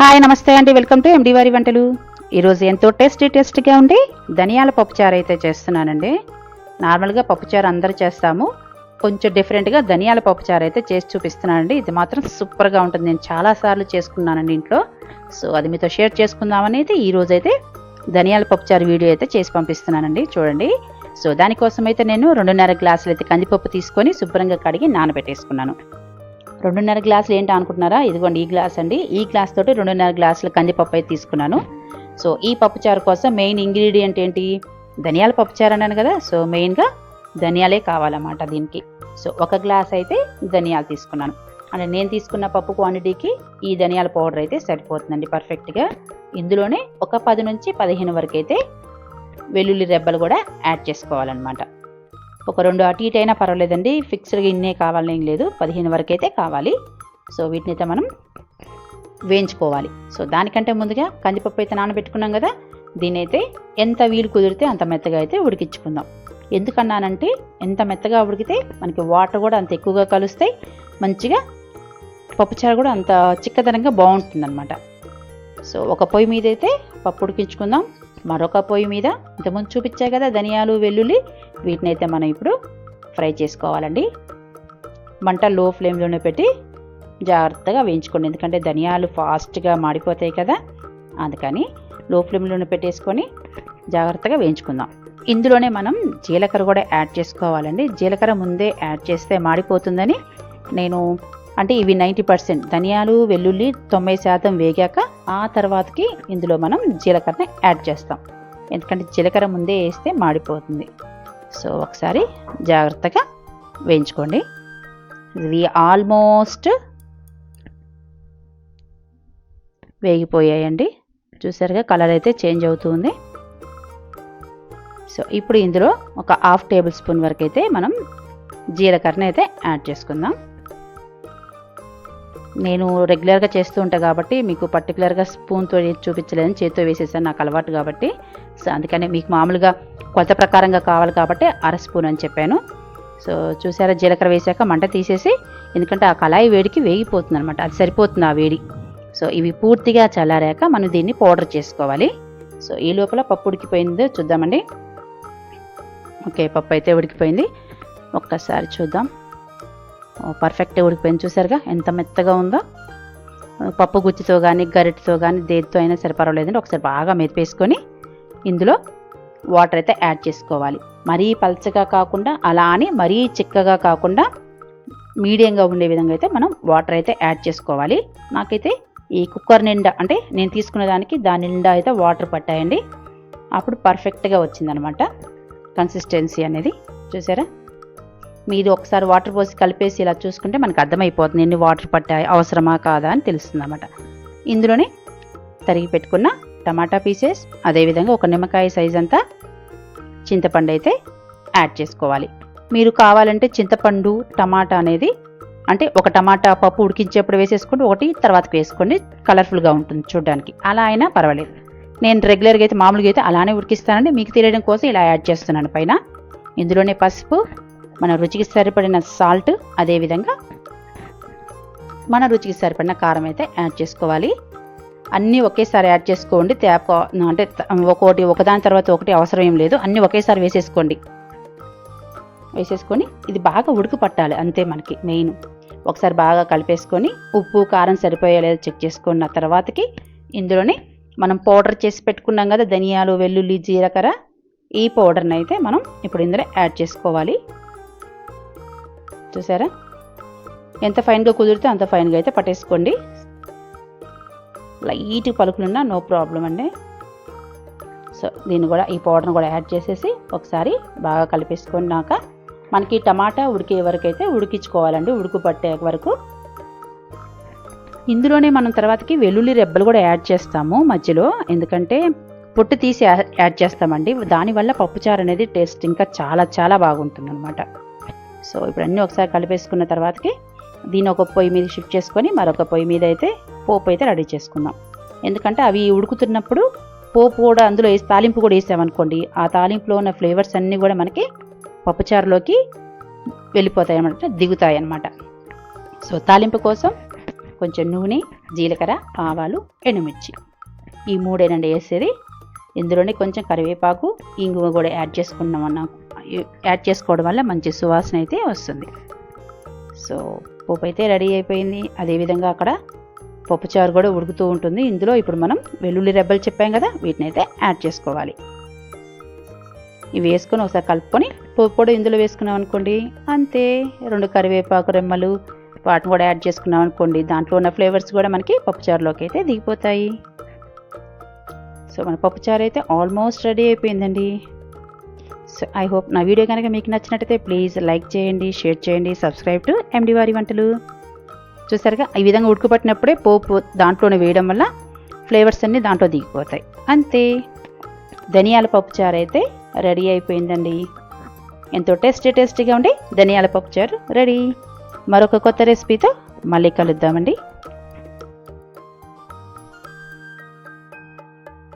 Hi నమస్తే అండి. Welcome to MD వారి వంటలు. ఈరోజు ఎంతో టేస్టీ టేస్ట్గా ఉండి ధనియాల పప్పుచారు అయితే చేస్తున్నానండి. నార్మల్గా పప్పుచారు అందరూ చేస్తాము. కొంచెం డిఫరెంట్గా ధనియాల పప్పుచారు అయితే చేసి చూపిస్తున్నానండి. ఇది మాత్రం సూపర్గా ఉంటుంది. నేను చాలాసార్లు చేసుకున్నానండి ఇంట్లో. సో అది మీతో షేర్ చేసుకుందామనేది ఈరోజు అయితే ధనియాల పప్పుచారు వీడియో అయితే చేసి పంపిస్తున్నానండి. చూడండి. సో దానికోసం అయితే నేను రెండున్నర గ్లాసులు అయితే కందిపప్పు తీసుకొని శుభ్రంగా కడిగి నానబెట్టేసుకున్నాను. రెండున్నర గ్లాసులు ఏంటి అనుకుంటున్నారా? ఇదిగోండి ఈ గ్లాస్ అండి. ఈ గ్లాస్ తోటి రెండున్నర గ్లాసుల కందిపప్పు అయితే తీసుకున్నాను. సో ఈ పప్పుచారు కోసం మెయిన్ ఇంగ్రీడియంట్ ఏంటి? ధనియాల పప్పుచారు అన్నాను కదా. సో మెయిన్గా ధనియాలే కావాలన్నమాట దీనికి. సో ఒక గ్లాస్ అయితే ధనియాలు తీసుకున్నాను. అంటే నేను తీసుకున్న పప్పు క్వాంటిటీకి ఈ ధనియాల పౌడర్ అయితే సరిపోతుందండి పర్ఫెక్ట్గా. ఇందులోనే ఒక పది నుంచి పదిహేను వరకు అయితే వెల్లుల్లి రెబ్బలు కూడా యాడ్ చేసుకోవాలన్నమాట. ఒక రెండు అటు ఇటు అయినా పర్వాలేదండి. ఫిక్స్డ్గా ఇన్నే కావాలని ఏం లేదు. పదిహేను వరకు అయితే కావాలి. సో వీటిని అయితే మనం వేయించుకోవాలి. సో దానికంటే ముందుగా కందిపప్పు అయితే నానబెట్టుకున్నాం కదా దీని అయితే ఎంత వీలు కుదిరితే అంత మెత్తగా అయితే ఉడికించుకుందాం. ఎందుకన్నానంటే ఎంత మెత్తగా ఉడికితే మనకి వాటర్ కూడా అంత ఎక్కువగా కలుస్తాయి. మంచిగా పప్పుచారు కూడా అంత చిక్కదనంగా బాగుంటుందన్నమాట. సో ఒక పొయ్యి మీద అయితే పప్పు ఉడికించుకుందాం. మరొక పొయ్యి మీద ఇంతకుముందు చూపించాయి కదా ధనియాలు వెల్లుల్లి. వీటిని అయితే మనం ఇప్పుడు ఫ్రై చేసుకోవాలండి. మంట లో ఫ్లేమ్లోనే పెట్టి జాగ్రత్తగా వేయించుకోండి. ఎందుకంటే ధనియాలు ఫాస్ట్గా మాడిపోతాయి కదా. అందుకని లో ఫ్లేమ్లోనే పెట్టేసుకొని జాగ్రత్తగా వేయించుకుందాం. ఇందులోనే మనం జీలకర్ర కూడా యాడ్ చేసుకోవాలండి. జీలకర్ర ముందే యాడ్ చేస్తే మాడిపోతుందని నేను అంటే ఇవి నైంటీ పర్సెంట్ ధనియాలు వెల్లుల్లి తొంభై శాతం వేగాక ఆ తర్వాతకి ఇందులో మనం జీలకర్రని యాడ్ చేస్తాం. ఎందుకంటే జీలకర్ర ముందే వేస్తే మాడిపోతుంది. సో ఒకసారి జాగ్రత్తగా వేయించుకోండి. ఇది ఆల్మోస్ట్ వేగిపోయాయండి. చూసారుగా కలర్ అయితే చేంజ్ అవుతుంది. సో ఇప్పుడు ఇందులో ఒక హాఫ్ టేబుల్ స్పూన్ వరకు అయితే మనం జీలకర్రని అయితే యాడ్ చేసుకుందాం. నేను రెగ్యులర్గా చేస్తూ ఉంటాను కాబట్టి మీకు పర్టికులర్గా స్పూన్తో చూపించలేదని చేతితో వేసేసాను నాకు అలవాటు కాబట్టి. సో అందుకనే మీకు మామూలుగా కొలత ప్రకారంగా కావాలి కాబట్టి అర స్పూన్ అని చెప్పాను. సో చూసారా జీలకర్ర వేసాక మంట తీసేసి ఎందుకంటే ఆ కళాయి వేడికి వేగిపోతుంది అనమాట అది సరిపోతుంది ఆ వేడి. సో ఇవి పూర్తిగా చల్లారాక మనం దీన్ని పౌడర్ చేసుకోవాలి. సో ఈ లోపల పప్పు ఉడికిపోయిందో చూద్దామండి. ఓకే పప్పు అయితే ఉడికిపోయింది. ఒక్కసారి చూద్దాం. పర్ఫెక్ట్గా ఉడికిపోయింది. చూసారుగా? ఎంత మెత్తగా ఉందో. పప్పు గుచ్చితో కానీ గరిటతో కానీ దేనితో అయినా సరే పర్వాలేదండి. ఒకసారి బాగా మెతిపేసుకొని ఇందులో వాటర్ అయితే యాడ్ చేసుకోవాలి. మరీ పల్చగా కాకుండా అలా అని మరీ చిక్కగా కాకుండా మీడియంగా ఉండే విధంగా అయితే మనం వాటర్ అయితే యాడ్ చేసుకోవాలి. నాకైతే ఈ కుక్కర్ నిండా అంటే నేను తీసుకున్న దానికి దాని నిండా అయితే వాటర్ పట్టాయండి. అప్పుడు పర్ఫెక్ట్గా వచ్చిందనమాట. కన్సిస్టెన్సీ అనేది. చూసారా? మీది ఒకసారి వాటర్ పోసి కలిపేసి ఇలా చూసుకుంటే మనకు అర్థమైపోతుంది ఎన్ని వాటర్ పట్టాయి అవసరమా కాదా అని తెలుస్తుంది అనమాట ఇందులోనే తరిగి పెట్టుకున్న టమాటా పీసెస్ అదేవిధంగా ఒక నిమ్మకాయ సైజ్ అంతా చింతపండు అయితే యాడ్ చేసుకోవాలి. మీరు కావాలంటే చింతపండు టమాటా అనేది అంటే ఒక టమాటా పప్పు ఉడికించేప్పుడు వేసేసుకోండి ఒకటి తర్వాతకి వేసుకోండి కలర్ఫుల్గా ఉంటుంది చూడడానికి. అలా అయినా పర్వాలేదు. నేను రెగ్యులర్గా అయితే మామూలుగా అయితే అలానే ఉడికిస్తానండి. మీకు తెలియడం కోసం ఇలా యాడ్ చేస్తున్నాను పైన. ఇందులోనే పసుపు మన రుచికి సరిపడిన సాల్ట్ అదేవిధంగా మన రుచికి సరిపడిన కారం అయితే యాడ్ చేసుకోవాలి. అన్నీ ఒకేసారి యాడ్ చేసుకోండి. తేప అంటే ఒకటి ఒకదాని తర్వాత ఒకటి అవసరం ఏం లేదు. అన్నీ ఒకేసారి వేసేసుకోండి. వేసేసుకొని ఇది బాగా ఉడుకు పట్టాలి అంతే మనకి మెయిన్. ఒకసారి బాగా కలిపేసుకొని ఉప్పు కారం సరిపోయే లేదో చెక్ చేసుకున్న తర్వాతకి ఇందులోనే మనం పౌడర్ చేసి పెట్టుకున్నాం కదా ధనియాలు వెల్లుల్లి జీలకర్ర ఈ పౌడర్ని అయితే మనం ఇప్పుడు ఇందులో యాడ్ చేసుకోవాలి. చూసారా? ఎంత ఫైన్గా కుదిరితే అంత ఫైన్గా అయితే పట్టేసుకోండి. లైట్ పలుకులున్నా నో ప్రాబ్లం అండి. సో దీన్ని కూడా ఈ పౌడర్ని కూడా యాడ్ చేసేసి ఒకసారి బాగా కలిపేసుకున్నాక మనకి టమాటా ఉడికే వరకు అయితే ఉడికించుకోవాలండి ఉడుకు పట్టే వరకు. ఇందులోనే మనం తర్వాతకి వెల్లుల్లి రెబ్బలు కూడా యాడ్ చేస్తాము మధ్యలో. ఎందుకంటే పొట్టు తీసి యాడ్ చేస్తామండి. దానివల్ల పప్పుచారు అనేది టేస్ట్ ఇంకా చాలా చాలా బాగుంటుంది అనమాట సో ఇప్పుడు అన్నీ ఒకసారి కలిపేసుకున్న తర్వాతకి దీన్ని ఒక పొయ్యి మీద షిఫ్ట్ చేసుకొని మరొక పొయ్యి మీద అయితే పోపు అయితే రెడీ చేసుకుందాం ఎందుకంటే అవి ఉడుకుతున్నప్పుడు పోపు కూడా అందులో వేసి తాలింపు కూడా వేసామనుకోండి ఆ తాలింపులో ఉన్న ఫ్లేవర్స్ అన్నీ కూడా మనకి పప్పుచారులోకి వెళ్ళిపోతాయి అన్నమాట దిగుతాయి అన్నమాట సో తాలింపు కోసం కొంచెం నూనె జీలకర్ర ఆవాలు ఎండుమిర్చి ఈ మూడేనండి వేసేది. ఇందులోనే కొంచెం కరివేపాకు ఇంగువ కూడా యాడ్ చేసుకున్నాం అన్నాకు. యాడ్ చేసుకోవడం వల్ల మంచి సువాసన అయితే వస్తుంది. సో పోపు అయితే రెడీ అయిపోయింది. అదేవిధంగా అక్కడ పప్పుచారు కూడా ఉడుకుతూ ఉంటుంది. ఇందులో ఇప్పుడు మనం వెల్లుల్లి రెబ్బలు చెప్పాం కదా వీటిని అయితే యాడ్ చేసుకోవాలి. ఇవి వేసుకొని ఒకసారి కలుపుకొని పోపు కూడా ఇందులో వేసుకున్నాం అనుకోండి అంతే. రెండు కరివేపాకు రెమ్మలు వాటిని కూడా యాడ్ చేసుకున్నాం అనుకోండి దాంట్లో ఉన్న ఫ్లేవర్స్ కూడా మనకి పప్పుచారులోకి అయితే దిగిపోతాయి. సో మన పప్పుచారు అయితే ఆల్మోస్ట్ రెడీ అయిపోయిందండి. సో ఐ హోప్ నా వీడియో కనుక మీకు నచ్చినట్టయితే ప్లీజ్ లైక్ చేయండి షేర్ చేయండి సబ్స్క్రైబ్ టు ఎండి వారి వంటలు. చూసారుగా ఈ విధంగా ఉడుకుపట్టినప్పుడే పోపు దాంట్లోనే వేయడం వల్ల ఫ్లేవర్స్ అన్నీ దాంట్లో దిగిపోతాయి. అంతే. ధనియాల పప్పుచారు అయితే రెడీ అయిపోయిందండి. ఎంతో టేస్టీ టేస్టీగా ఉండి ధనియాల పప్పుచారు రెడీ. మరొక కొత్త రెసిపీతో మళ్ళీ కలుద్దామండి.